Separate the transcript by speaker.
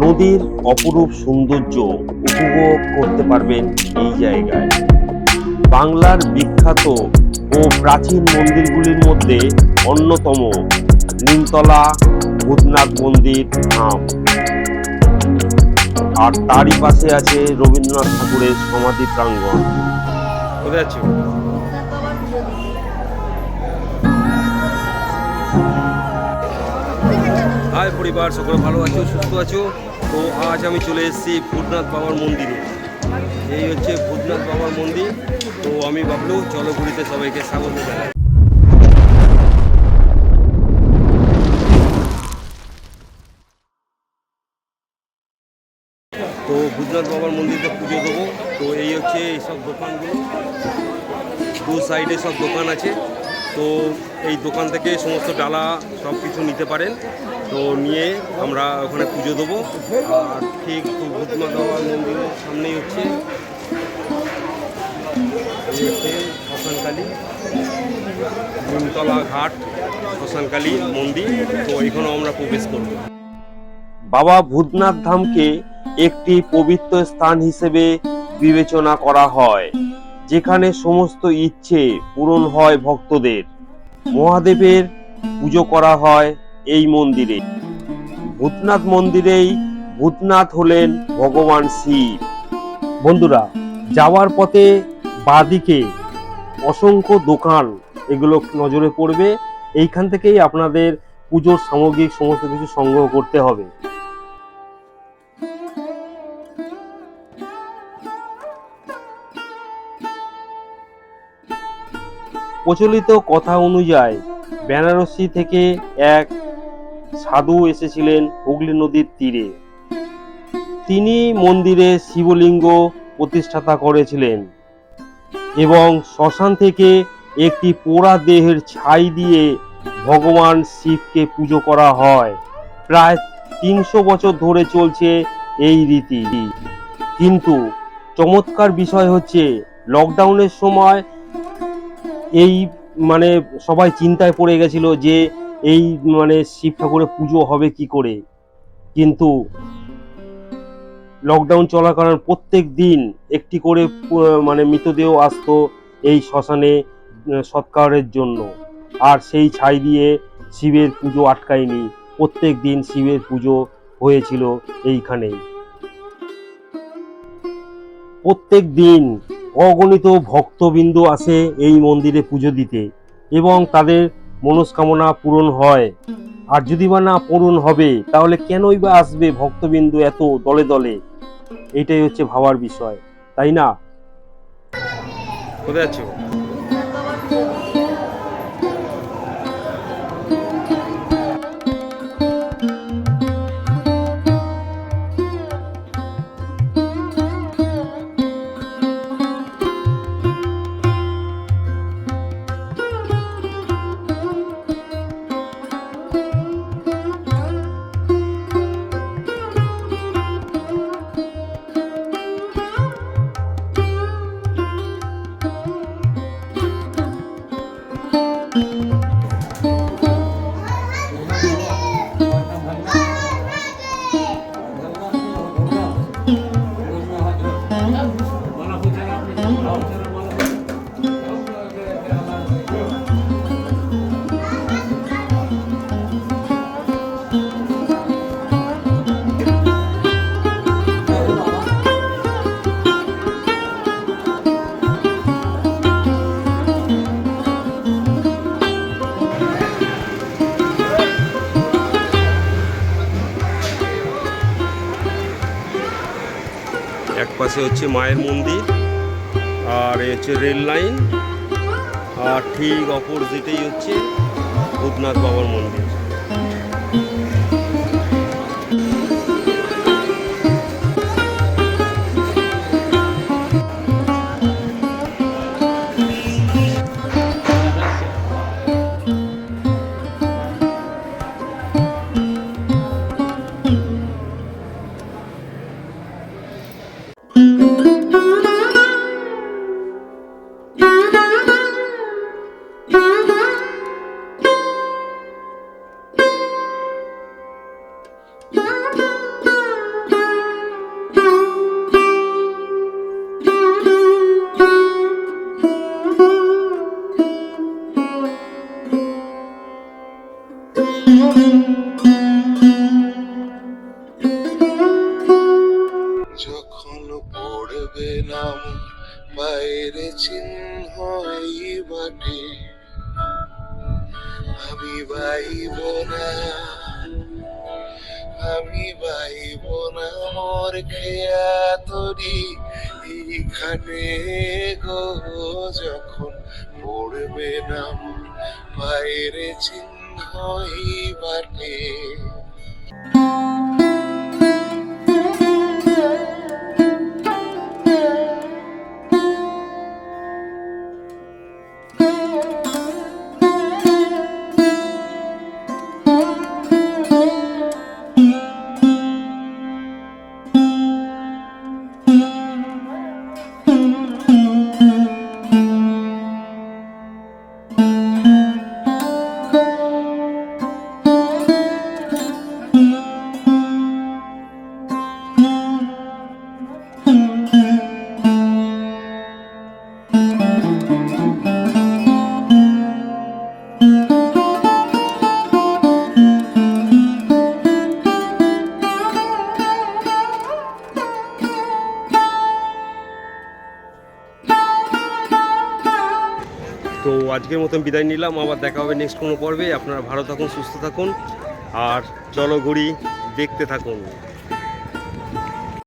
Speaker 1: নদীর অপরূপ সৌন্দর্য উপভোগ করতে পারবেন এই জায়গায়। বাংলার বিখ্যাত ও প্রাচীন মন্দিরগুলির মধ্যে অন্যতম নিমতলা, ভূতনাথ মন্দির ধাম। আর তারই পাশে আছে রবীন্দ্রনাথ ঠাকুরের সমাধি প্রাঙ্গণ। কোথায় আছো? হাই পরিবার, সকলে ভালো আছো, সুস্থ আছো? তো আজ আমি চলে এসেছি ভূতনাথ বাবার মন্দিরে। এই হচ্ছে ভূতনাথ বাবার মন্দির। তো আমি ভাবলো, চলো ঘুরিতে সবাইকে স্বাগত জানাই। তো ভূতনাথ বাবার মন্দিরে পুজো দেবো। তো এই হচ্ছে এইসব দোকানগুলো। দু সাইডে সব দোকান আছে। তো এই দোকান থেকে সমস্ত ডালা সব কিছু নিতে পারেন। তো নিয়ে আমরা ওখানে পুজো দেবো। আর ঠিক ভূতনাথ বাবার মন্দিরের সামনেই হচ্ছে। শ্মশানকালী। ঘাট, শ্মশানকালী মন্দির। তো এখানেও আমরা প্রবেশ করব। বাবা ভূতনাথ ধামকে একটি পবিত্র স্থান হিসেবে বিবেচনা করা হয়, যেখানে সমস্ত ইচ্ছে পূরণ হয় ভক্তদের। মহাদেবের পুজো করা হয় এই মন্দিরে। ভূতনাথ মন্দিরেই ভূতনাথ হলেন ভগবান শিব। বন্ধুরা, যাওয়ার পথে বাদিকে অসংখ্য দোকান এগুলো নজরে পড়বে। এইখান থেকেই আপনাদের পুজোর সামগ্রিক সমস্ত কিছু সংগ্রহ করতে হবে। প্রচলিত কথা অনুযায়ী, বেনারসি থেকে এক সাধু এসেছিলেন হুগলি নদীর তীরে। তিনি মন্দিরে শিবলিঙ্গ প্রতিষ্ঠাতা করেছিলেন এবং শ্মশান থেকে একটি পোড়া দেহের ছাই দিয়ে ভগবান শিবকে পুজো করা হয়। প্রায় তিনশো বছর ধরে চলছে এই রীতি। কিন্তু চমৎকার বিষয় হচ্ছে লকডাউনের সময় এই মানে সবাই চিন্তায় পড়ে গেছিল যে এই মানে শিব ঠাকুরের পুজো হবে কি করে? কিন্তু লকডাউন চলাকালীন প্রত্যেক দিন একটি করে মানে মৃতদেহ আসতো এই শ্মশানে সৎকারের জন্য। আর সেই ছাই দিয়ে শিবের পুজো আটকায়নি। প্রত্যেক দিন শিবের পুজো হয়েছিল এইখানেই। প্রত্যেক দিন অগণিত ভক্তবৃন্দ আসে এই মন্দিরে পুজো দিতে এবং তাদের মনস্কামনা পূরণ হয়। আর যদি বা না পূরণ হবে তাহলে কেনই বা আসবে ভক্তবিন্দু এত দলে দলে? এইটাই হচ্ছে ভাবার বিষয় তাই না? কোথায় আছো? এক পাশে হচ্ছে মায়ের মন্দির, আর এ হচ্ছে রেল লাইন, আর ঠিক অপোজিটেই হচ্ছে ভূতনাথ বাবার মন্দির।
Speaker 2: কখনো পড়বে নাম বাইরে চিহ্ন এই বাটে আমি বাইব না, আমি বাইব না, মোর খেয়া তরি এইখানে গো, যখন পড়বে নাম বাইরে চিহ্ন এই বাটে thank you
Speaker 1: তো আজকের মতন বিদায় নিলাম। আবার দেখা হবে নেক্সট কোনো পর্বে। আপনারা ভালো থাকুন, সুস্থ থাকুন। আর চলো ঘুরি দেখতে থাকুন।